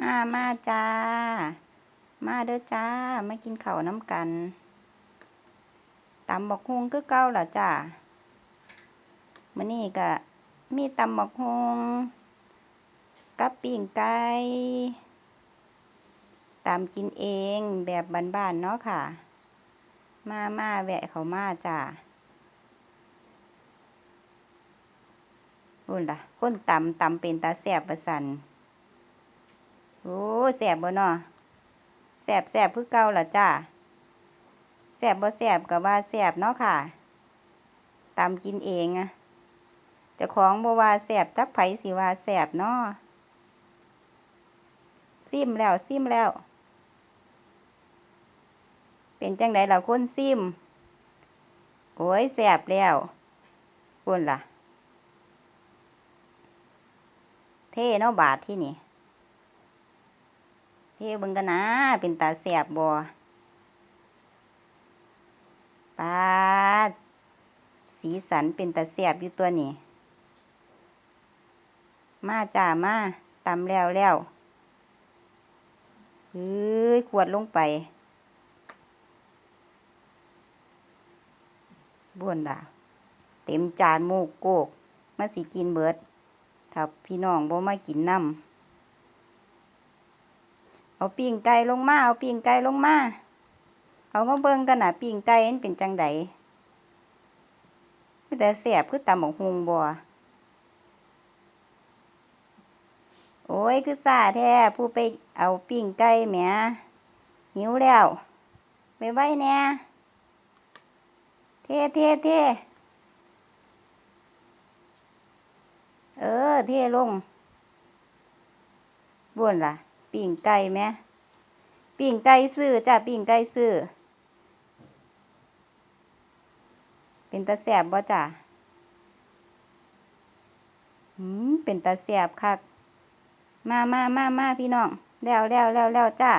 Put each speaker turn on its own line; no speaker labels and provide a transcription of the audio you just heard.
มามาจ้า มาเด้อจ้า มากินข้าวน้ำกันตำบักฮุงคือเก่าล่ะจ้ามื้อนี้ก็มีตำบักฮุงกับปิ้งไก่ตำกินเองแบบบ้านๆเนาะค่ะ มามาแวะเขามาจ้านู่นล่ะ คนตำตำเป็นตาแซ่บว่าซั่น โอ้แซ่บบ่เนาะแซ่บแซ่บคือเก่าล่ะจ้าแซ่บบ่แซ่บก็ว่าแซ่บเนาะค่ะตำกินเองอะจ้าของบ่ว่าแซ่บจักไผสิว่าแซ่บเนาะซิมแล้วซิมแล้ว เป็นจังไดล่ะคนซิม โอ้ยแซ่บแล้วพุ่นล่ะ เท่เนาะบาดที่นี่ เท่เบิ่งกันนะ เป็นตาแซ่บบ่ปาดสีสันเป็นตาแซ่บอยู่ตัวนี้ มาจ้ามาตำแล้วแล้วเฮ้ยขวดลงไปบ้วนล่ะเต็มจานหมูกโกกมาสิกินเบิดถ้าพี่น้องบ่มากินน้ำ เอาปิ้งไก่ลงมาเอาปิ้งไก่ลงมาเอามาเบิ่งกันน่ะปิ้งไก่มันเป็นจังไดคือแต่แซ่บคือตำบักหุ่งบ่โอ้ยคือซาแท้ผู้ไปเอาปิ้งไก่แหมหิวแล้วไว้ไว้แน่เท่เท่เท่เออ เท่ลงบ้วนล่ะ ปิ่งไก่แหมปิ่งไก่ซื้อจ้ะปิ่งไก่ซื้อ เป็นตาแสบบ่จ้ะหืมเป็นตาแสบคัก มามามามาพี่น้อง แล้วแล้วแล้วแล้วจ้า